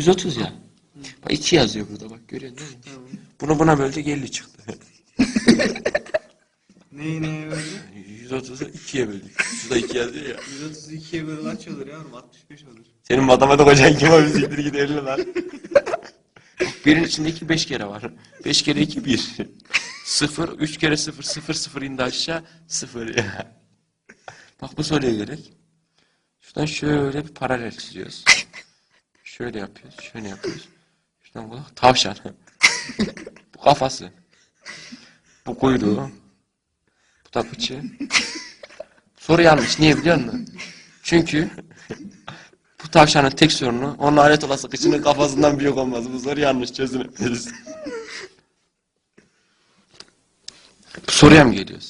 130 ya. Bak 2 yazıyor burada bak görüyorsun değil mi? Tamam. Bunu buna böldük 50 çıktı. Neyi neye böyle? 130'u 2'ye böldük. Şurada 2 yazıyor ya. 132'ye böyle kaç olur yavrum? 65 olur. Senin matematik hocan kim abi siktir git 50 lan. Birin içinde 2 5 kere var. 5 kere 2 1. 0 3 kere 0 0 0 indi aşağı 0 ya. Bak bu soruya gerek. Şuradan şöyle bir paralel çiziyoruz. Şöyle yapıyoruz, şöyle yapıyoruz. Şuradan bu tavşan. bu kafası. Bu kuyruğu. Bu da. Soru yanlış. Niye biliyor musun? Çünkü bu tavşanın tek sorunu onun alet olası kıçının kafasından büyük olması. Bu soru yanlış çözülemez. Bu soruya mı soruyu.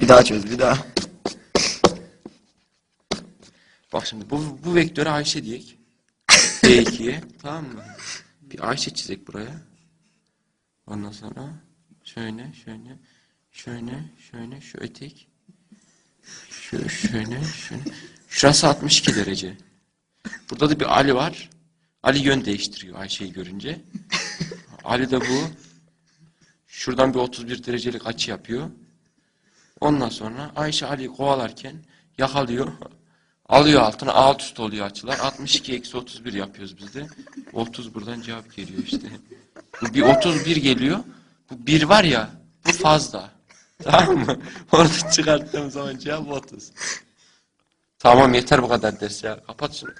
Bir daha çöz, bir daha. Bak şimdi bu, bu vektörü Ayşe diyek. B2'ye tamam mı? Bir Ayşe çizek buraya. Ondan sonra şöyle, şöyle, şöyle, şöyle, şu etek. Şu, şöyle, şöyle. Şurası 62 derece. Burada da bir Ali var. Ali yön değiştiriyor Ayşe'yi görünce. Ali de bu. Şuradan bir 31 derecelik açı yapıyor. Ondan sonra Ayşe Ali'yi kovalarken yakalıyor. Alıyor altına alt üst oluyor açılar. 62 eksi 31 yapıyoruz biz de. 30 buradan cevap geliyor işte. Bu bir 31 geliyor. Bu bir var ya bu fazla. Tamam mı? Orada çıkarttığım zaman cevap 30. Tamam yeter bu kadar ders ya. Kapat şunu.